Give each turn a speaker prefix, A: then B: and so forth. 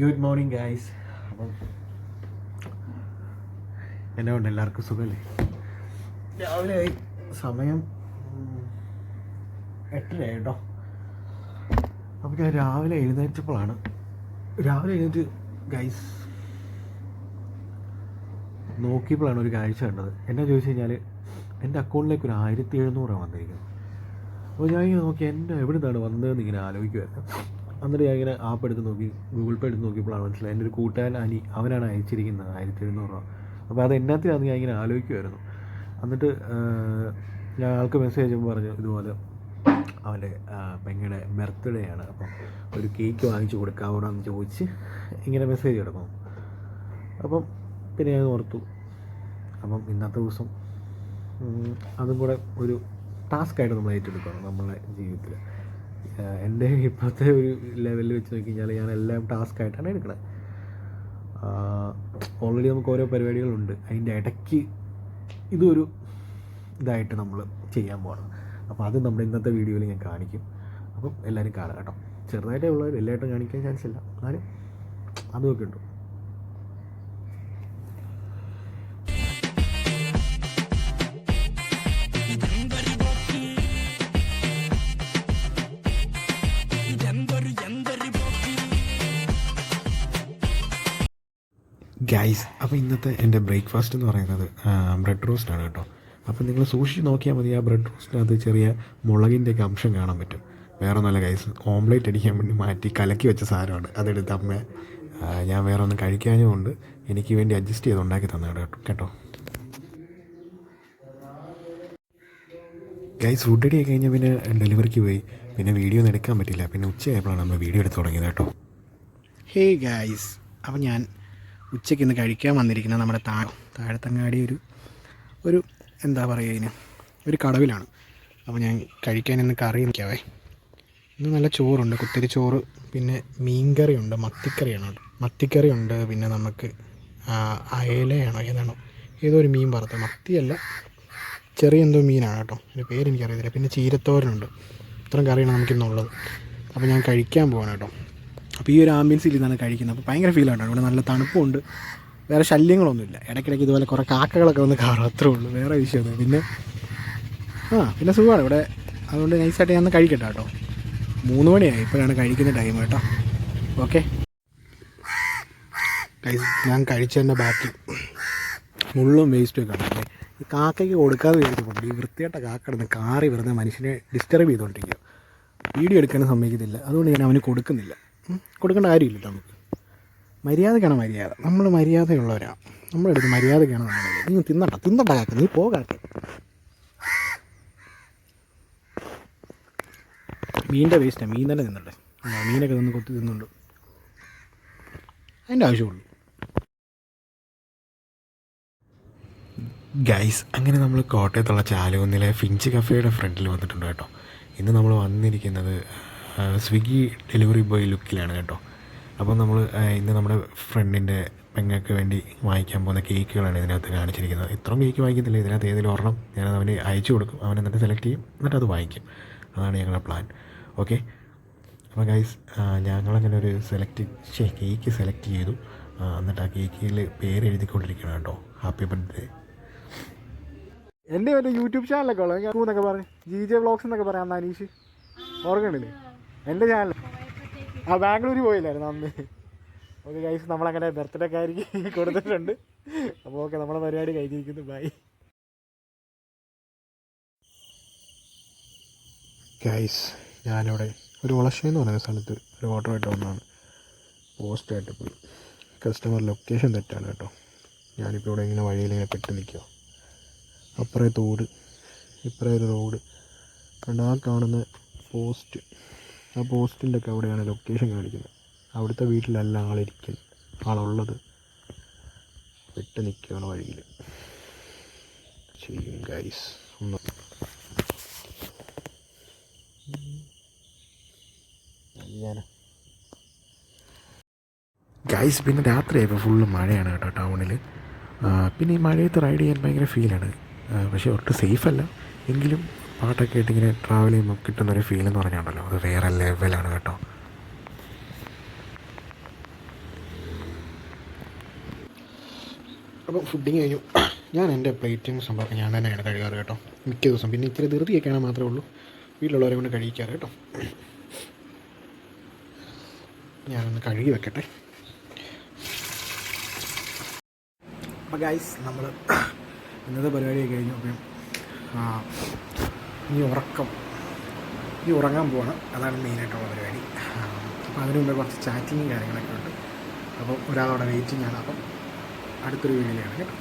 A: Good morning guys അപ്പം എന്നെ കൊണ്ട് എല്ലാവർക്കും സുഖമല്ലേ? രാവിലെ ആയി. സമയം ഉം, എട്ടര കേട്ടോ അപ്പം ഞാൻ രാവിലെ എഴുന്നേറ്റപ്പോഴാണ്. രാവിലെ എഴുന്നേറ്റ് ഗൈസ് നോക്കിയപ്പോഴാണ് ഒരു കാഴ്ച കണ്ടത്. എന്നാ ചോദിച്ചു കഴിഞ്ഞാൽ എന്റെ അക്കൗണ്ടിലേക്ക് ഒരു ആയിരത്തി എഴുന്നൂറാണ് വന്നിരിക്കുന്നത്. അപ്പോൾ ഞാൻ നോക്കി എന്റെ എവിടെ നിന്നാണ് വന്നതെന്ന് ഇങ്ങനെ ആലോചിക്കുമായിരുന്നു എന്നിട്ട് ഞാൻ ഇങ്ങനെ ആപ്പ് എടുത്ത് നോക്കി ഗൂഗിൾ പേ എടുത്ത് നോക്കിയപ്പോഴാണ് മനസ്സിലായത്. എന്റെ ഒരു കൂട്ടുകാരൻ അനി അവനാണ് അയച്ചിരിക്കുന്നത് ആയിരത്തി എഴുന്നൂറ് രൂപ. അപ്പോൾ അത് എന്നാത്തിനാന്ന് ഞാൻ ഇങ്ങനെ ആലോചിക്കുമായിരുന്നു എന്നിട്ട് ഞാൻ ആൾക്ക് മെസ്സേജ് അയച്ചപ്പോൾ പറഞ്ഞു ഇതുപോലെ അവന്റെ പെങ്ങളുടെ ബർത്ത്ഡേ ആണ്. അപ്പം ഒരു കേക്ക് വാങ്ങിച്ചു കൊടുക്കാമോ എന്ന് ചോദിച്ച് ഇങ്ങനെ മെസ്സേജ് കിടക്കും അപ്പം പിന്നെ ഞാൻ ഓർത്തു അപ്പം ഇന്നത്തെ ദിവസം അതും കൂടെ ഒരു ടാസ്ക്കായിട്ട് നമ്മൾ ഏറ്റെടുക്കണം നമ്മളെ ജീവിതത്തിൽ എന്റെ ഇപ്പോഴത്തെ ഒരു ലെവലിൽ വെച്ച് നോക്കി കഴിഞ്ഞാൽ ഞാൻ എല്ലാം ടാസ്ക് ആയിട്ടാണ് എടുക്കുന്നത് ഓൾറെഡി നമുക്ക് ഓരോ പരിപാടികളുണ്ട്. അതിന്റെ ഇടയ്ക്ക് ഇതൊരു ഇതായിട്ട് നമ്മൾ ചെയ്യാൻ പോകണം അപ്പോൾ അത് നമ്മുടെ ഇന്നത്തെ വീഡിയോയിൽ ഞാൻ കാണിക്കും. അപ്പം എല്ലാവരും കാണാം കേട്ടോ. ചെറുതായിട്ടേ ഉള്ളവർ എല്ലായിട്ടും കാണിക്കാൻ ചാൻസ് ഇല്ല. എന്നാലും അതുമൊക്കെ ഉണ്ട്. ഗൈസ് അപ്പോൾ ഇന്നത്തെ എന്റെ ബ്രേക്ക്ഫാസ്റ്റ് എന്ന് പറയുന്നത് ബ്രെഡ് റോസ്റ്റാണ് കേട്ടോ. അപ്പോൾ നിങ്ങൾ സൂക്ഷിച്ച് നോക്കിയാൽ മതി ആ ബ്രെഡ് റോസ്റ്റിനകത്ത് ചെറിയ മുളകിന്റെയൊക്കെ അംശം കാണാൻ പറ്റും. വേറെ നല്ല ഗൈസ് ഓംലേറ്റ് അടിക്കാൻ വേണ്ടി മാറ്റി കലക്കി വെച്ച സാധനമാണ്. അതെടുത്ത് അമ്മ ഞാൻ വേറെ ഒന്നും കഴിക്കാഞ്ഞതുകൊണ്ട് എനിക്ക് വേണ്ടി അഡ്ജസ്റ്റ് ചെയ്ത് ഉണ്ടാക്കി തന്നാണ് കേട്ടോ ഗൈസ് ഫുഡ് അടി കഴിഞ്ഞാൽ പിന്നെ ഡെലിവറിക്ക് പോയി. പിന്നെ വീഡിയോ ഒന്നും എടുക്കാൻ പറ്റില്ല. പിന്നെ ഉച്ചയായപ്പോഴാണ് നമ്മൾ വീഡിയോ എടുത്ത് തുടങ്ങിയത് കേട്ടോ.
B: ഹേ ഗൈസ് അപ്പോൾ ഞാൻ ഉച്ചയ്ക്ക് ഇന്ന് കഴിക്കാൻ വന്നിരിക്കുന്നത് നമ്മുടെ താ താഴത്തങ്ങാടി ഒരു ഒരു എന്താ പറയുക ഇതിന്? ഒരു കടവിലാണ്. അപ്പോൾ ഞാൻ കഴിക്കാൻ ഇന്ന് കറി നിൽക്കാവേ ഇന്ന് നല്ല ചോറുണ്ട്. കുത്തിരി ചോറ് പിന്നെ മീൻകറിയുണ്ട്. മത്തിക്കറിയാണ്. മത്തിക്കറിയുണ്ട്. പിന്നെ നമുക്ക് അയലയാണോ? ഏതാണോ? ഏതോ ഒരു മീൻ പറത്ത് മത്തിയല്ല. ചെറിയ എന്തോ മീനാണ് കേട്ടോ. എന്റെ പേരെനിക്കറിയത്തില്ല പിന്നെ ചീരത്തോരനുണ്ട്. ഇത്രയും കറിയാണ് നമുക്കിന്നുള്ളത്. അപ്പോൾ ഞാൻ കഴിക്കാൻ പോകണം കേട്ടോ. അപ്പോൾ ഈ ഒരു ആംബിയൻസിൽ ഇതാണ് കഴിക്കുന്നത്. അപ്പോൾ ഭയങ്കര ആണ് ഇവിടെ നല്ല തണുപ്പുണ്ട്. വേറെ ശല്യങ്ങളൊന്നുമില്ല. ഇടയ്ക്കിടയ്ക്ക് ഇതുപോലെ കുറേ കാക്കകളൊക്കെ വന്ന് കാറും അത്രേ ഉള്ളൂ. വേറെ വിഷയമൊന്നും പിന്നെ ആ പിന്നെ സുഖമാണ്. ഇവിടെ അതുകൊണ്ട് നൈസായിട്ട് ഞാൻ കഴിക്കട്ടെ കേട്ടോ. മൂന്ന് മണിയായി. ഇപ്പോഴാണ് കഴിക്കുന്ന ടൈം കേട്ടോ. ഓക്കെ ഞാൻ കഴിച്ചതിന്റെ ബാക്കി മുള്ളും വേസ്റ്റും ഒക്കെ ആണല്ലേ ഈ കാക്കയ്ക്ക് കൊടുക്കാതെ വിചാരിച്ചിട്ടുണ്ട് ഈ വൃത്തിയായിട്ട കാക്ക കിടന്ന് കാറി വെറുതെ മനുഷ്യനെ ഡിസ്റ്റർബ് ചെയ്തുകൊണ്ടിരിക്കുക വീഡിയോ എടുക്കാനും സമ്മതിക്കുന്നില്ല അതുകൊണ്ട് ഞാൻ അവന് കൊടുക്കുന്നില്ല. കൊടുക്കേണ്ട കാര്യമില്ലല്ലോ നമുക്ക്. മര്യാദക്കാണ് മര്യാദ. നമ്മൾ മര്യാദയുള്ളവരാണ് നമ്മളെടുത്ത് മര്യാദക്കാണ് നമ്മൾ നീ തിന്നട്ട തിന്നട്ട കാക്ക നീ പോകാക്ക മീന്റെ വേസ്റ്റാണ് മീൻ തന്നെ തിന്നട്ടെ മീനൊക്കെ തിന്ന് കൊത്തി തിന്നുണ്ട്. അതിന്റെ ആവശ്യമുള്ളൂ.
A: ഗൈസ് അങ്ങനെ നമ്മൾ കോട്ടയത്തുള്ള ചാലുകുന്നിലെ ഫിഞ്ച് കഫേയുടെ ഫ്രണ്ടിൽ വന്നിട്ടുണ്ട് കേട്ടോ. ഇന്ന് നമ്മൾ വന്നിരിക്കുന്നത് സ്വിഗ്ഗി ഡെലിവറി ബോയ് ലുക്കിലാണ് കേട്ടോ. അപ്പോൾ നമ്മൾ ഇന്ന് നമ്മുടെ ഫ്രണ്ടിന്റെ പെങ്ങൾക്ക് വേണ്ടി വാങ്ങിക്കാൻ പോകുന്ന കേക്കുകളാണ് ഇതിനകത്ത് കാണിച്ചിരിക്കുന്നത്. ഇത്രയും കേക്ക് വാങ്ങിക്കത്തില്ല? ഇതിനകത്ത് ഏതെങ്കിലും ഒരെണ്ണം ഞാനത് അവന് അയച്ചു കൊടുക്കും. അവൻ എന്നിട്ട് സെലക്ട് ചെയ്യും. എന്നിട്ട് അത് വാങ്ങിക്കും. അതാണ് ഞങ്ങളുടെ പ്ലാൻ. ഓക്കെ? അപ്പോൾ ഗൈസ് ഞങ്ങളങ്ങനെ ഒരു സെലക്ട് ഷേ കേക്ക് സെലക്ട് ചെയ്തു. എന്നിട്ട് ആ കേക്കിൽ പേര് എഴുതിക്കൊണ്ടിരിക്കണം കേട്ടോ. Happy birthday.
B: എന്റെ മറ്റേ യൂട്യൂബ് ചാനലൊക്കെ ഉള്ളത്? എന്നൊക്കെ പറയും. ജി ജെ വ്ളോഗ്സ് എന്നൊക്കെ പറയാം അനീഷ്. ഓർക്കണ്ടില്ലേ എന്റെ ചാനൽ ആ ബാംഗ്ലൂർ പോയില്ലായിരുന്നു അന്ന്. ഓക്കെ ഗൈസ് നമ്മളങ്ങനെ ബർത്ത്ഡേ കാര്യം കൊടുത്തിട്ടുണ്ട്. അപ്പോൾ ഓക്കെ നമ്മളെ പരിപാടി കഴിഞ്ഞിരിക്കുന്നു. ബൈ ഗൈസ് ഞാനിവിടെ ഒരു വളശ്ശ എന്ന് പറയുന്ന സ്ഥലത്ത് ഒരു ഓർഡർ ആയിട്ട് വന്നതാണ്. പോസ്റ്റായിട്ട് പോയി. കസ്റ്റമർ ലൊക്കേഷൻ തെറ്റാണ് കേട്ടോ. ഞാനിപ്പോൾ ഇവിടെ ഇങ്ങനെ വഴിയിൽ ഇങ്ങനെ പെട്ട് നിൽക്കുക അപ്പുറേ തോട് ഇപ്പുറേ ഒരു റോഡ് കണ്ട കാണുന്ന പോസ്റ്റ് ആ പോസ്റ്റിന്റെ ഒക്കെ അവിടെയാണ് ലൊക്കേഷൻ കാണിക്കുന്നത്. അവിടുത്തെ വീട്ടിലല്ല ആളിരിക്കുന്നത് ആളുള്ളത്. പെട്ട് നിൽക്കുകയാണ് വഴിയിൽ. ചെയ്യും ഗൈസ് ഒന്ന്.
A: ഗൈസ് പിന്നെ രാത്രിയായപ്പോൾ ഫുള്ള് മഴയാണ് കേട്ടോ ടൗണിൽ പിന്നെ ഈ മഴയത്ത് റൈഡ് ചെയ്യാൻ ഭയങ്കര ഫീലാണ് പക്ഷേ ഒട്ടും സേഫ് അല്ല. എങ്കിലും പാട്ടൊക്കെ ഇട്ടിങ്ങനെ ട്രാവൽ ചെയ്യുമ്പോൾ കിട്ടുന്നൊരു ഫീൽ എന്ന് പറഞ്ഞുണ്ടല്ലോ. അത് വേറെ ലെവലാണ് കേട്ടോ. അപ്പോൾ ഫുഡിങ് കഴിഞ്ഞു. ഞാൻ എന്റെ പ്ലേറ്റും സംഭവം ഞാൻ തന്നെയാണ് കഴുകാറ് കേട്ടോ. മിക്ക ദിവസം. പിന്നെ ഇച്ചിരി ധൃതിയൊക്കെയാണ് മാത്രമേ ഉള്ളൂ. വീട്ടിലുള്ളവരെ കൊണ്ട് കഴിക്കാറ് കേട്ടോ. ഞാനൊന്ന് കഴുകി വെക്കട്ടെ. അപ്പം ഗൈസ് നമ്മൾ ഇന്നത്തെ പരിപാടിയൊക്കെ കഴിഞ്ഞു. അപ്പം ഇനി ഉറക്കം ഇനി ഉറങ്ങാൻ പോകണം അതാണ് മെയിനായിട്ടുള്ള പരിപാടി. അപ്പോൾ അതിനു മുമ്പേ കുറച്ച് ചാറ്റിങ്ങും കാര്യങ്ങളൊക്കെ ഉണ്ട്. അപ്പോൾ ഒരാളവിടെ വെയിറ്റിംഗ് ആണ്. അപ്പം അടുത്തൊരു വീഡിയോയിലാണ് കേട്ടോ.